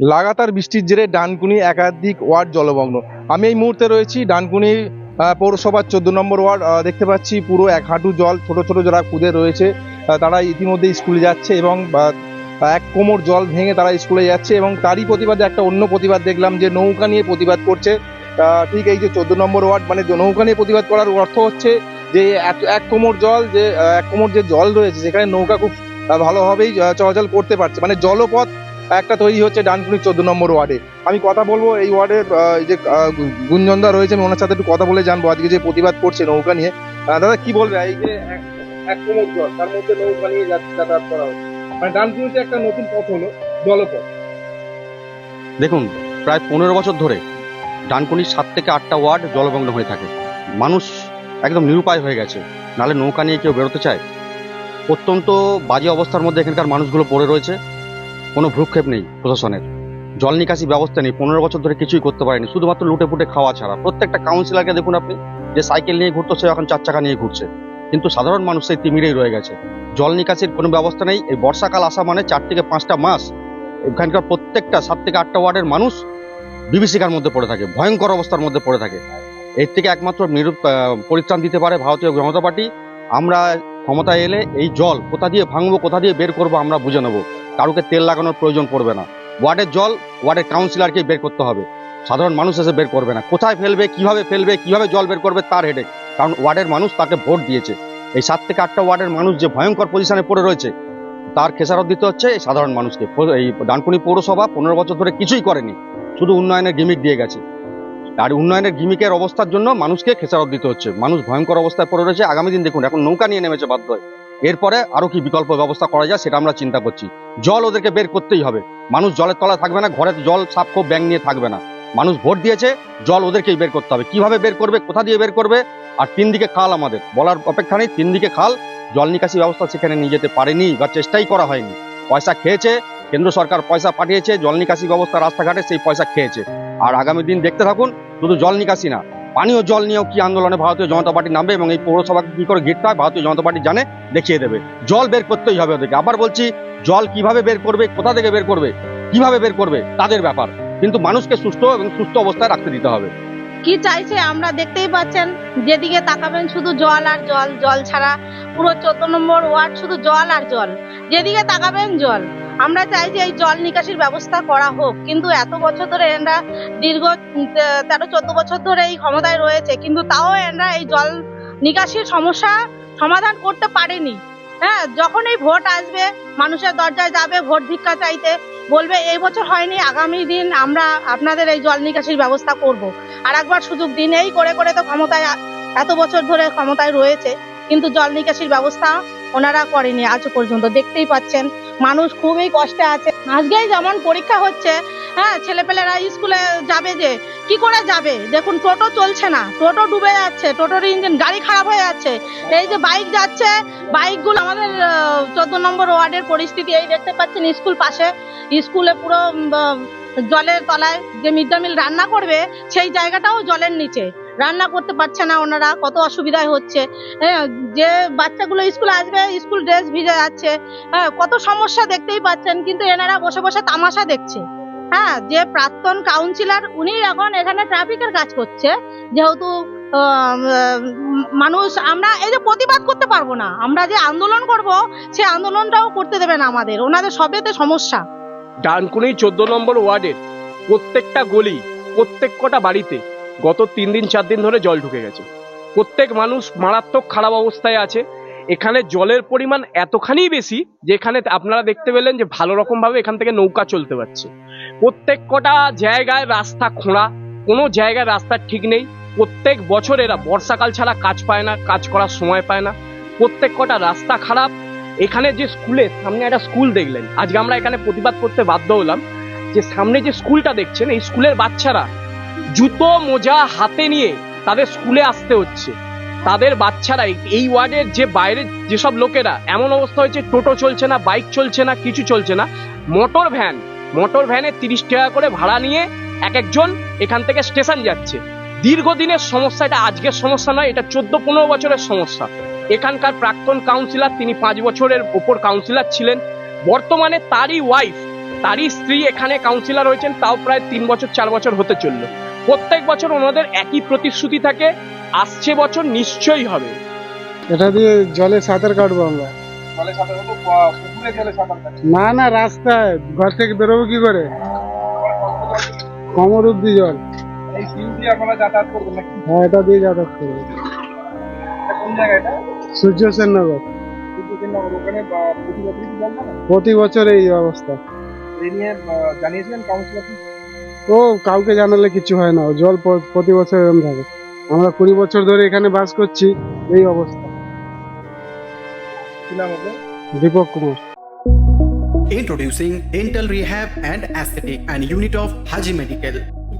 লাগাতার বৃষ্টির জেরে ডানকুনি একাধিক ওয়ার্ড জলমগ্ন। আমি এই মুহূর্তে রয়েছি ডানকুনি পৌরসভার চোদ্দ নম্বর ওয়ার্ড দেখতে পাচ্ছি পুরো এক হাঁটু জল, ছোট ছোট যারা কুদে রয়েছে তারা ইতিমধ্যে স্কুলে যাচ্ছে এবং এক কোমর জল ভেঙে তারা স্কুলে যাচ্ছে এবং তারই প্রতিবাদে একটা অন্য প্রতিবাদ দেখলাম যে নৌকা নিয়ে প্রতিবাদ করছে। ঠিক এই যে চোদ্দ নম্বর ওয়ার্ড মানে নৌকা নিয়ে প্রতিবাদ করার অর্থ হচ্ছে যে এক কোমর জল যে এক কোমর যে জল রয়েছে, সেখানে নৌকা খুব ভালোভাবেই চলাচল করতে পারছে। মানে জলপথ একটা তৈরি হচ্ছে ডানকুনি চোদ্দ নম্বর ওয়ার্ডে। আমি কথা বলব এই ওয়ার্ডে যে গুঞ্জনদা রয়েছে, আমি ওনার সাথে একটু কথা বলে জানব। আজকে যে প্রতিবাদ করছে নৌকা নিয়ে দাদা কি বলবে? এই যে এক- তার মধ্যে নৌকা নিয়ে যাতায়াত করা হচ্ছে। মানে ডানকুনিতে একটা নতুন পথ হলো জলপথ। দেখুন, প্রায় পনেরো বছর ধরে ডানকুনির সাত থেকে আটটা ওয়ার্ড জলমগ্ন হয়ে থাকে। মানুষ একদম নিরুপায় হয়ে গেছে। নালে নৌকা নিয়ে কেউ বেরোতে চায়? অত্যন্ত বাজে অবস্থার মধ্যে এখানকার মানুষগুলো পড়ে রয়েছে। কোনো ভ্রুক্ষেপ নেই প্রশাসনের। জল নিকাশি ব্যবস্থা নেই, পনেরো বছর ধরে কিছুই করতে পারেনি, শুধুমাত্র লুটে পুটে খাওয়া ছাড়া। প্রত্যেকটা কাউন্সিলারকে দেখুন আপনি, যে সাইকেল নিয়ে ঘুরতো, সে এখন চার চাকা নিয়ে ঘুরছে। কিন্তু সাধারণ মানুষ সেই তিমিরেই রয়ে গেছে। জল নিকাশির কোনো ব্যবস্থা নেই, এই বর্ষাকাল আসা মানে চার থেকে পাঁচটা মাস এখানকার প্রত্যেকটা সাত থেকে আটটা ওয়ার্ডের মানুষ বিভীষিকার মধ্যে পড়ে থাকে, ভয়ঙ্কর অবস্থার মধ্যে পড়ে থাকে। এর থেকে একমাত্র নিরু- পরিত্রাণ দিতে পারে ভারতীয় জনতা পার্টি। আমরা ক্ষমতায় এলে এই জল কোথা দিয়ে ভাঙবো, কোথা দিয়ে বের করব, আমরা বুঝে নেব। কারুকে তেল লাগানোর প্রয়োজন পড়বে না। ওয়ার্ডের জল ওয়ার্ডের কাউন্সিলরকে বের করতে হবে। সাধারণ মানুষ এসে বের করবে না। কোথায় ফেলবে, কীভাবে ফেলবে, কীভাবে জল বের করবে তার হেডেক কারণ ওয়ার্ডের মানুষ তাকে ভোট দিয়েছে। এই সাত থেকে আটটা ওয়ার্ডের মানুষ যে ভয়ঙ্কর পজিশনে পড়ে রয়েছে, তার খেসারত দিতে হচ্ছে এই সাধারণ মানুষকে। এই ডানকুনি পৌরসভা পনেরো বছর ধরে কিছুই করেনি। শুধু উন্নয়নের গিমিক দিয়ে গেছে। আর উন্নয়নের গিমিকের অবস্থার জন্য মানুষকে খেসারত দিতে হচ্ছে। মানুষ ভয়ঙ্কর অবস্থায় পড়ে রয়েছে। আগামী দিন দেখুন, এখন নৌকা নিয়ে নেমেছে বাধ্য হয়ে। এরপরে আরও কি বিকল্প ব্যবস্থা করা যায় সেটা আমরা চিন্তা করছি। জল ওদেরকে বের করতেই হবে। মানুষ জলের তলায় থাকবে না ঘরে জল সাপ খোপ ব্যাং নিয়ে থাকবে না। মানুষ ভোট দিয়েছে, জল ওদেরকেই বের করতে হবে। কীভাবে বের করবে, কোথা দিয়ে বের করবে? আর তিন দিকে খাল আমাদের। বলার অপেক্ষা নেই, তিন দিকে খাল। জল নিকাশি ব্যবস্থা সেখানে নিয়ে যেতে পারেনি বা চেষ্টাই করা হয়নি। পয়সা খেয়েছে, কেন্দ্র সরকার পয়সা পাঠিয়েছে, জল নিকাশি ব্যবস্থা রাস্তাঘাটে সেই পয়সা খেয়েছে। আর আগামী দিন দেখতে থাকুন, শুধু জল নিকাশি না পানীয় জল নিয়েও কি আন্দোলনে ভারতীয় জনতা পার্টি নামবে এবং এই পৌরসভাকে কি করে ঘিরতে হয় ভারতীয় জনতা পার্টি জানে দেখিয়ে দেবে। জল বের করতেই হবে ওদেরকে। আবার বলছি, জল কীভাবে বের করবে, কোথা থেকে বের করবে, কীভাবে বের করবে, তাদের ব্যাপার। কিন্তু মানুষকে সুস্থ এবং সুস্থ অবস্থায় রাখতে দিতে হবে। কি চাইছে আমরা দেখতেই পাচ্ছেন, যেদিকে তাকাবেন শুধু জল আর জল জল ছাড়া পুরো চোদ্দ নম্বর ওয়ার্ড শুধু জল আর জল। যেদিকে তাকাবেন জল। আমরা চাই যে এই জল নিকাশির ব্যবস্থা করা হোক, কিন্তু এত বছর ধরে এনরা দীর্ঘ তেরো, চোদ্দ বছর ধরে এই ক্ষমতায় রয়েছে, কিন্তু তাও এনরা এই জল নিকাশির সমস্যা সমাধান করতে পারেনি। হ্যাঁ যখন এই ভোট আসবে, মানুষের দরজায় যাবে, ভোট ভিক্ষা চাইতে বলবে, এই বছর হয়নি, আগামী দিন আমরা আপনাদের এই জল নিকাশির ব্যবস্থা করব। আর একবার সুযোগ দিন এই করে করে তো ক্ষমতায়, এত বছর ধরে ক্ষমতায় রয়েছে, কিন্তু জল নিকাশির ব্যবস্থা ওনারা করেনি আজও পর্যন্ত। দেখতেই পাচ্ছেন মানুষ খুবই কষ্টে আছে। আজকেই যেমন পরীক্ষা হচ্ছে হ্যাঁ ছেলেপেলেরা স্কুলে যাবে যে, কি করে যাবে? দেখুন, টোটো চলছে না। টোটো ডুবে যাচ্ছে, টোটোর ইঞ্জিন গাড়ি খারাপ হয়ে যাচ্ছে। এই যে বাইক যাচ্ছে, বাইকগুলো আমাদের চোদ্দ নম্বর ওয়ার্ডের পরিস্থিতি। এই দেখতে পাচ্ছেন, স্কুল পাশে, স্কুলে পুরো জলের তলায় যে মিড ডে মিল রান্না করবে, সেই জায়গাটাও জলের নিচে। রান্না করতে পারছে না ওনারা, কত অসুবিধায় হচ্ছে। হ্যাঁ যে বাচ্চাগুলো স্কুলে আসবে, স্কুল ড্রেস ভিজে যাচ্ছে। হ্যাঁ কত সমস্যা দেখতেই পাচ্ছেন, কিন্তু এনারা বসে বসে তামাশা দেখছে। হ্যাঁ যে প্রাক্তন কাউন্সিলর উনি এখন এখানে ট্রাফিকের কাজ করছে। যেহেতু মানুষ, আমরা এই যে প্রতিবাদ করতে পারব না, আমরা যে আন্দোলন করব, সে আন্দোলনটাও করতে দেবে না আমাদের। ওনাদের সবেতে সমস্যা। ডানকুনি চোদ্দ নম্বর ওয়ার্ডের প্রত্যেকটা গলি, প্রত্যেক কটা বাড়িতে গত তিন দিন, চার দিন ধরে জল ঢুকে গেছে। প্রত্যেক মানুষ মারাত্মক খারাপ অবস্থায় আছে। এখানে জলের পরিমাণ এতখানি বেশি যেখানে আপনারা দেখতে পেলেন যে ভালো রকম ভাবে এখান থেকে নৌকা চলতে পারছে। প্রত্যেক কটা জায়গায় রাস্তা খোঁড়া, কোনো জায়গায় রাস্তার ঠিক নেই। প্রত্যেক বছর এরা বর্ষাকাল ছাড়া কাজ পায় না, কাজ করার সময় পায় না। প্রত্যেক কটা রাস্তা খারাপ এখানে যে স্কুলে, সামনে একটা স্কুল দেখলেন। আজকে আমরা এখানে প্রতিবাদ করতে বাধ্য হলাম যে সামনে যে স্কুলটা দেখছেন, এই স্কুলের বাচ্চারা জুতো মোজা হাতে নিয়ে তাদের স্কুলে আসতে হচ্ছে। তাদের বাচ্চারা, এই ওয়ার্ডের যে বাইরের যেসব লোকেরা, এমন অবস্থা হয়েছে, টোটো চলছে না, বাইক চলছে না, কিছু চলছে না। মোটর ভ্যান, মোটর ভ্যানে তিরিশ টাকা করে ভাড়া নিয়ে এক একজন এখান থেকে স্টেশন যাচ্ছে। দীর্ঘদিনের সমস্যা, এটা আজকের সমস্যা নয়, এটা চোদ্দ পনেরো বছরের সমস্যা। এখানকার প্রাক্তন কাউন্সিলর তিনি পাঁচ বছরের ওপর কাউন্সিলর ছিলেন। বর্তমানে তারই ওয়াইফ তারই স্ত্রী এখানে কাউন্সিলর হয়েছেন তাও প্রায় তিন বছর চার বছর হতে চলল। প্রত্যেক বছর ওনাদের একই প্রতিশ্রুতি থাকে আসছে বছর নিশ্চয়ই হবে। এটা দিয়ে জলে সাঁতার কাটবো আমরা। না না রাস্তায়। ঘর থেকে বেরোবো কি করে? কমর অব্দি জল। হ্যাঁ এটা দিয়ে যাতায়াত করব। কোন সূর্য ওখানে প্রতি বছরই কি জল প্রতি বছর এই অবস্থা। এই নিয়ে জানিয়েছিলেন কাউন্সিলর ও কাউকে জানালে কিছু হয় না। জল প্রতি বছর এরকম থাকে। আমরা কুড়ি বছর ধরে এখানে বাস করছি এই অবস্থা। Dipak Kumar. Introducing Dental Rehab and Aesthetic and Unit of Haji Medical.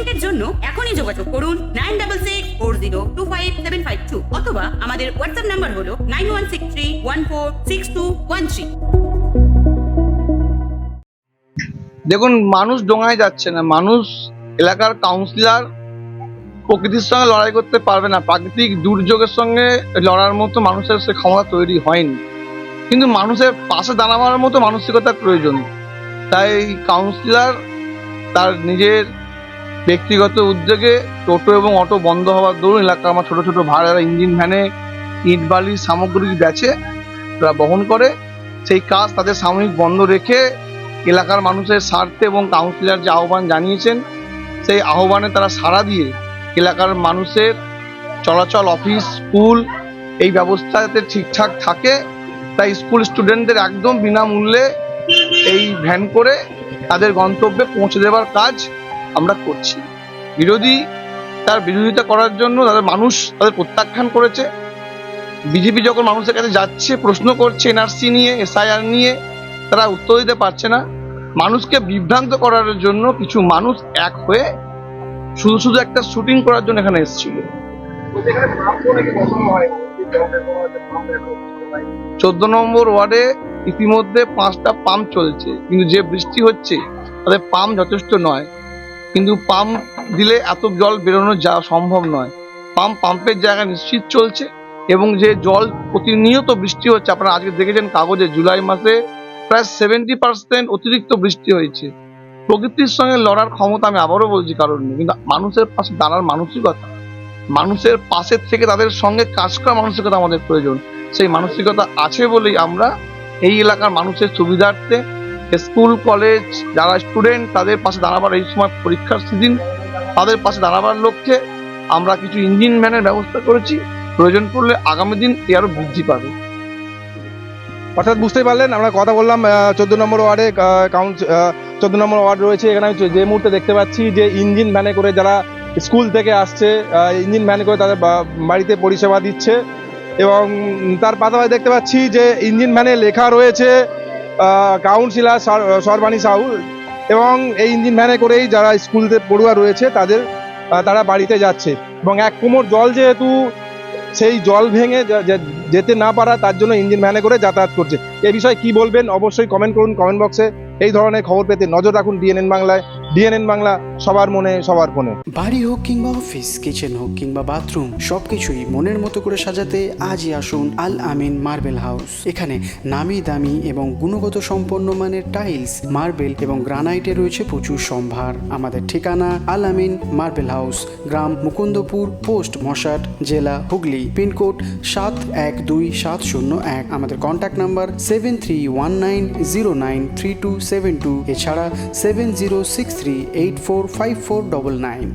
অ্যাপয়েন্টমেন্টের জন্য এখনই যোগাযোগ করুন nine double six four zero two five seven five two অথবা আমাদের হোয়াটসঅ্যাপ নাম্বার হলো nine one six three one four six two one three দেখুন, মানুষ ডোঙায় যাচ্ছে না। মানুষ এলাকার কাউন্সিলর প্রকৃতির সঙ্গে লড়াই করতে পারবে না। প্রাকৃতিক দুর্যোগের সঙ্গে লড়ার মতো মানুষের সে ক্ষমতা তৈরি হয়নি। কিন্তু মানুষের পাশে দাঁড়াবার মতো মানসিকতার প্রয়োজন। তাই কাউন্সিলর তার নিজের ব্যক্তিগত উদ্যোগে টোটো এবং অটো বন্ধ হওয়ার দরুন এলাকার আমার ছোট ছোট ভাড়া ইঞ্জিন ভ্যানে ইট বালির সামগ্রী বেচে তারা বহন করে। সেই কাজ তাদের সাময়িক বন্ধ রেখে এলাকার মানুষের স্বার্থে এবং কাউন্সিলর যে আহ্বান জানিয়েছেন, সেই আহ্বানে তারা সাড়া দিয়ে এলাকার মানুষের চলাচল অফিস স্কুল এই ব্যবস্থা যাতে ঠিকঠাক থাকে। তাই স্কুল স্টুডেন্টদের একদম বিনামূল্যে এই ভ্যান করে তাদের গন্তব্যে পৌঁছে দেওয়ার কাজ আমরা করছি। বিরোধী তার বিরোধিতা করার জন্য তাদের মানুষ তাদের প্রত্যাখ্যান করেছে। বিজেপি যখন মানুষের কাছে যাচ্ছে, প্রশ্ন করছে, এনআরসি নিয়ে, এসআইআর নিয়ে, তারা উত্তর দিতে পারছে না। মানুষকে বিভ্রান্ত করার জন্য কিছু মানুষ এক হয়ে শুধু শুধু একটা শুটিং করার জন্য এখানে এসেছিল। চোদ্দ নম্বর ওয়ার্ডে ইতিমধ্যে পাঁচটা পাম্প চলছে। কিন্তু যে বৃষ্টি হচ্ছে তাদের পাম্প যথেষ্ট নয়। কিন্তু পাম্প দিলে এত জল বেরোনো যা সম্ভব নয়। পাম্প পাম্পের জায়গা নিশ্চিত চলছে এবং যে জল প্রতিনিয়ত বৃষ্টি হচ্ছে, আপনারা আজকে দেখেছেন কাগজে জুলাই মাসে প্রায় সেভেন্টি পার্সেন্ট অতিরিক্ত বৃষ্টি হয়েছে। প্রকৃতির সঙ্গে লড়ার ক্ষমতা আমি আবারও বলছি কারণ কিন্তু মানুষের পাশে দাঁড়ার মানসিকতা, মানুষের পাশে থেকে তাদের সঙ্গে কাজ করার মানসিকতা আমাদের প্রয়োজন। সেই মানসিকতা আছে বলেই আমরা এই এলাকার মানুষের সুবিধার্থে স্কুল, কলেজ, যারা স্টুডেন্ট, তাদের পাশে দাঁড়াবার এই সময় পরীক্ষার সিজন, তাদের পাশে দাঁড়াবার লক্ষ্যে আমরা কিছু ইঞ্জিন ভ্যানের ব্যবস্থা করেছি। প্রয়োজন পড়লে আগামী দিন এ আরও বৃদ্ধি পাবে। অর্থাৎ বুঝতেই পারলেন, আমরা কথা বললাম চোদ্দ নম্বর ওয়ার্ডে কাউন্ট চোদ্দ নম্বর ওয়ার্ড রয়েছে। এখানে আমি যে মুহূর্তে দেখতে পাচ্ছি যে ইঞ্জিন ভ্যানে করে যারা স্কুল থেকে আসছে ইঞ্জিন ভ্যানে করে তাদের বাড়িতে পরিষেবা দিচ্ছে এবং তার পাশাপাশি দেখতে পাচ্ছি যে ইঞ্জিন ভ্যানে লেখা রয়েছে কাউন্সিলর সরবানি সাহু এবং এই ইঞ্জিন ভ্যানে করেই যারা স্কুলতে পড়ুয়া রয়েছে, তাদের তারা বাড়িতে যাচ্ছে। এবং এক কোমর জল যেহেতু সেই জল ভেঙে যেতে না পারা তার জন্য ইঞ্জিন ভ্যানে করে যাতায়াত করছে। এ বিষয়ে কি বলবেন? অবশ্যই কমেন্ট করুন কমেন্ট বক্সে এই ধরনের খবর পেতে নজর রাখুন ডিএনএন বাংলায়। ডিএনএন বাংলা, সবার মনে, সবার ফোনে। বাড়ি হোক কিংবা অফিস কিচেন হোক কিংবা বাথরুম সবকিছুই মনের মতো করে সাজাতে আজই আসুন আল আমিন মার্বেল হাউস। এখানে নামি দামি এবং গুণগত সম্পন্ন মানের টাইলস মার্বেল এবং গ্রানাইটে রয়েছে প্রচুর সম্ভার। আমাদের ঠিকানা আল আমিন মার্বেল হাউস, গ্রাম মুকুন্দপুর, পোস্ট মশাট, জেলা হুগলি, পিনকোড সাত এক দুই সাত শূন্য এক। আমাদের contact number seven three one nine zero nine three two seven two এছাড়া seven zero six three eight four five four double nine